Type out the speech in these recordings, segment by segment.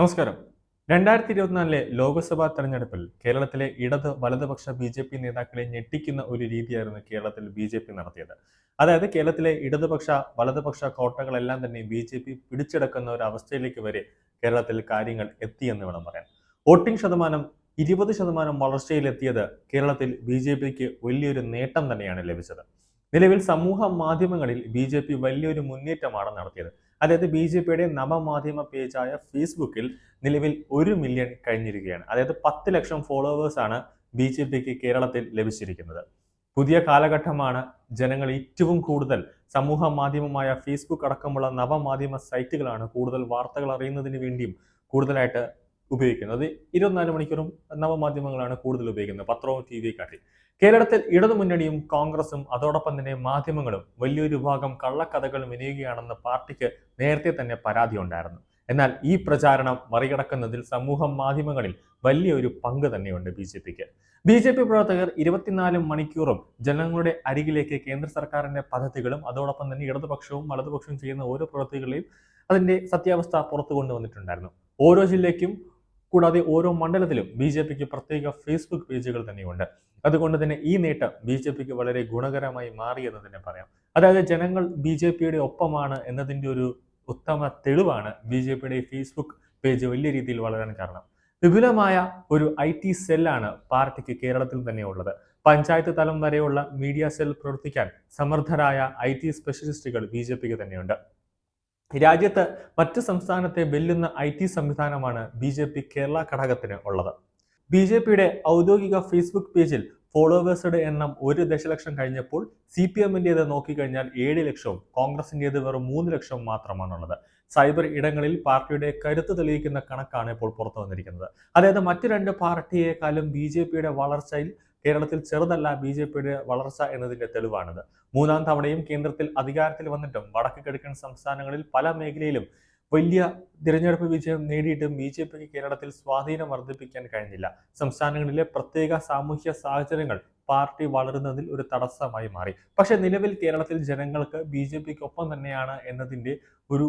നമസ്കാരം. രണ്ടായിരത്തി ഇരുപത്തിനാലിലെ ലോക്സഭാ തെരഞ്ഞെടുപ്പിൽ കേരളത്തിലെ ഇടത് വലതുപക്ഷ ബി ജെ പി നേതാക്കളെ ഞെട്ടിക്കുന്ന ഒരു രീതിയായിരുന്നു കേരളത്തിൽ ബി ജെ പി നടത്തിയത്. അതായത് കേരളത്തിലെ ഇടതുപക്ഷ വലതുപക്ഷ കോട്ടകളെല്ലാം തന്നെ ബി ജെ പി പിടിച്ചെടുക്കുന്ന ഒരു അവസ്ഥയിലേക്ക് വരെ കേരളത്തിൽ കാര്യങ്ങൾ എത്തിയെന്ന് വേണം പറയാൻ. വോട്ടിംഗ് ശതമാനം ഇരുപത് ശതമാനം വളർച്ചയിലെത്തിയത് കേരളത്തിൽ ബി ജെ പിക്ക് വലിയൊരു നേട്ടം തന്നെയാണ് ലഭിച്ചത്. നിലവിൽ സമൂഹ മാധ്യമങ്ങളിൽ ബി ജെ പി വലിയൊരു മുന്നേറ്റമാണ് നടത്തിയത്. അതായത് ബി ജെ പിയുടെ നവമാധ്യമ പേജായ ഫേസ്ബുക്കിൽ നിലവിൽ ഒരു മില്യൺ കഴിഞ്ഞിരിക്കുകയാണ്. അതായത് പത്ത് ലക്ഷം ഫോളോവേഴ്സാണ് ബി ജെ പിക്ക് കേരളത്തിൽ ലഭിച്ചിരിക്കുന്നത്. പുതിയ കാലഘട്ടമാണ് ജനങ്ങൾ ഏറ്റവും കൂടുതൽ സമൂഹ മാധ്യമമായ ഫേസ്ബുക്ക് അടക്കമുള്ള നവമാധ്യമ സൈറ്റുകളാണ് കൂടുതൽ വാർത്തകൾ അറിയുന്നതിന് വേണ്ടിയും കൂടുതലായിട്ട് ഉപയോഗിക്കുന്നത്. ഇരുപത്തിനാല് മണിക്കൂറും നവമാധ്യമങ്ങളാണ് കൂടുതൽ ഉപയോഗിക്കുന്നത്. പത്രവും ടി വി കാട്ടി കേരളത്തിൽ ഇടതുമുന്നണിയും കോൺഗ്രസും അതോടൊപ്പം തന്നെ മാധ്യമങ്ങളും വലിയൊരു ഭാഗം കള്ളക്കഥകൾ വിനിയുകയാണെന്ന് പാർട്ടിക്ക് നേരത്തെ തന്നെ പരാതി ഉണ്ടായിരുന്നു. എന്നാൽ ഈ പ്രചാരണം മറികടക്കുന്നതിൽ സമൂഹ മാധ്യമങ്ങളിൽ വലിയൊരു പങ്ക് തന്നെയുണ്ട് ബി ജെ പിക്ക്. ബി ജെ പി പ്രവർത്തകർ ഇരുപത്തിനാല് മണിക്കൂറും ജനങ്ങളുടെ അരികിലേക്ക് കേന്ദ്ര സർക്കാരിന്റെ പദ്ധതികളും അതോടൊപ്പം തന്നെ ഇടതുപക്ഷവും വലതുപക്ഷവും ചെയ്യുന്ന ഓരോ പ്രവൃത്തികളെയും അതിന്റെ സത്യാവസ്ഥ പുറത്തു കൊണ്ടുവന്നിട്ടുണ്ടായിരുന്നു. ഓരോ ജില്ലയ്ക്കും കൂടാതെ ഓരോ മണ്ഡലത്തിലും ബി ജെ പിക്ക് പ്രത്യേക ഫേസ്ബുക്ക് പേജുകൾ തന്നെയുണ്ട്. അതുകൊണ്ട് തന്നെ ഈ നേട്ടം ബി ജെ പിക്ക് വളരെ ഗുണകരമായി മാറി എന്ന് തന്നെ പറയാം. അതായത് ജനങ്ങൾ ബി ജെ പിയുടെ ഒപ്പമാണ് എന്നതിന്റെ ഒരു ഉത്തമ തെളിവാണ് ബി ജെ പിയുടെ ഫേസ്ബുക്ക് പേജ് വലിയ രീതിയിൽ വളരാൻ കാരണം. വിപുലമായ ഒരു ഐ ടി സെല്ലാണ് പാർട്ടിക്ക് കേരളത്തിൽ തന്നെയുള്ളത് പഞ്ചായത്ത് തലം വരെയുള്ള മീഡിയ സെൽ പ്രവർത്തിക്കാൻ സമർത്ഥരായ ഐ ടി സ്പെഷ്യലിസ്റ്റുകൾ ബി ജെ പിക്ക് തന്നെയുണ്ട്. രാജ്യത്ത് മറ്റ് സംസ്ഥാനത്തെ വെല്ലുന്ന ഐ ടി സംവിധാനമാണ് ബി ജെ പി കേരള ഘടകത്തിന് ഉള്ളത്. ബി ജെ പിയുടെ ഔദ്യോഗിക ഫേസ്ബുക്ക് പേജിൽ ഫോളോവേഴ്സുടെ എണ്ണം ഒരു ദശലക്ഷം കഴിഞ്ഞപ്പോൾ സി പി എമ്മിന്റേത് നോക്കിക്കഴിഞ്ഞാൽ ഏഴ് ലക്ഷവും കോൺഗ്രസിന്റേത് വെറും മൂന്ന് ലക്ഷവും മാത്രമാണുള്ളത്. സൈബർ ഇടങ്ങളിൽ പാർട്ടിയുടെ കരുത്ത് തെളിയിക്കുന്ന കണക്കാണ് ഇപ്പോൾ പുറത്തു വന്നിരിക്കുന്നത് അതായത് മറ്റു രണ്ട് പാർട്ടിയെക്കാളും ബി വളർച്ചയിൽ കേരളത്തിൽ ചെറുതല്ല ബി ജെ പിയുടെ വളർച്ച എന്നതിന്റെ തെളിവാണിത്. മൂന്നാം തവണയും കേന്ദ്രത്തിൽ അധികാരത്തിൽ വന്നിട്ടും വടക്ക് കിഴക്കൻ സംസ്ഥാനങ്ങളിൽ പല മേഖലയിലും വലിയ തിരഞ്ഞെടുപ്പ് വിജയം നേടിയിട്ടും ബി ജെ പിക്ക് കേരളത്തിൽ സ്വാധീനം വർദ്ധിപ്പിക്കാൻ കഴിഞ്ഞില്ല. സംസ്ഥാനങ്ങളിലെ പ്രത്യേക സാമൂഹ്യ സാഹചര്യങ്ങൾ പാർട്ടി വളരുന്നതിൽ ഒരു തടസ്സമായി മാറി. പക്ഷെ നിലവിൽ കേരളത്തിൽ ജനങ്ങൾക്ക് ബി ജെ പിക്ക് ഒപ്പം തന്നെയാണ് എന്നതിന്റെ ഒരു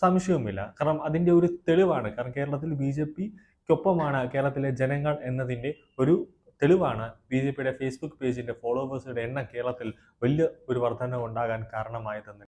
സംശയവുമില്ല. കാരണം അതിന്റെ ഒരു തെളിവാണ്. കാരണം കേരളത്തിൽ ബി ജെ പിക്കൊപ്പമാണ് കേരളത്തിലെ ജനങ്ങൾ എന്നതിന്റെ ഒരു തെളിവാണ് ബി ജെ പിയുടെ ഫേസ്ബുക്ക് പേജിന്റെ ഫോളോവേഴ്സുടെ എണ്ണം കേരളത്തിൽ വലിയ ഒരു വർധന ഉണ്ടാകാൻ കാരണമായതെന്ന്